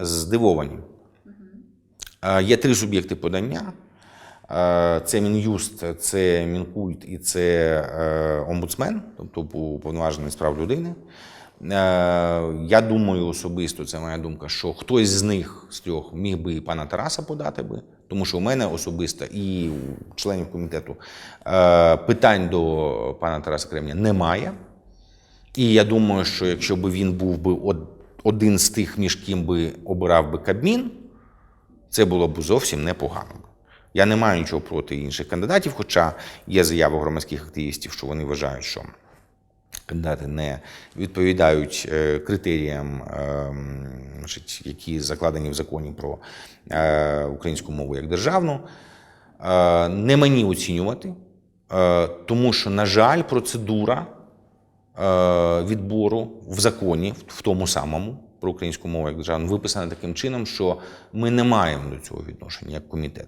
здивовані. Є три суб'єкти подання: це Мін'юст, це Мінкульт і це е, омбудсмен, тобто уповноважений з прав людини. Я думаю особисто, це моя думка, що хтось з них з трьох міг би і пана Тараса подати би, тому що у мене особисто і у членів комітету е, питань до пана Тараса Кремня немає. І я думаю, що якщо б він був би один з тих, між ким би обирав би Кабмін, це було б зовсім непогано. Я не маю нічого проти інших кандидатів, хоча є заяви громадських активістів, що вони вважають, що кандидати не відповідають е, критеріям, ем, які закладені в законі про е, українську мову як державну. Е, Не мені оцінювати, е, тому що, на жаль, процедура е, відбору в законі, в тому самому про українську мову як державну, виписана таким чином, що ми не маємо до цього відношення як комітет.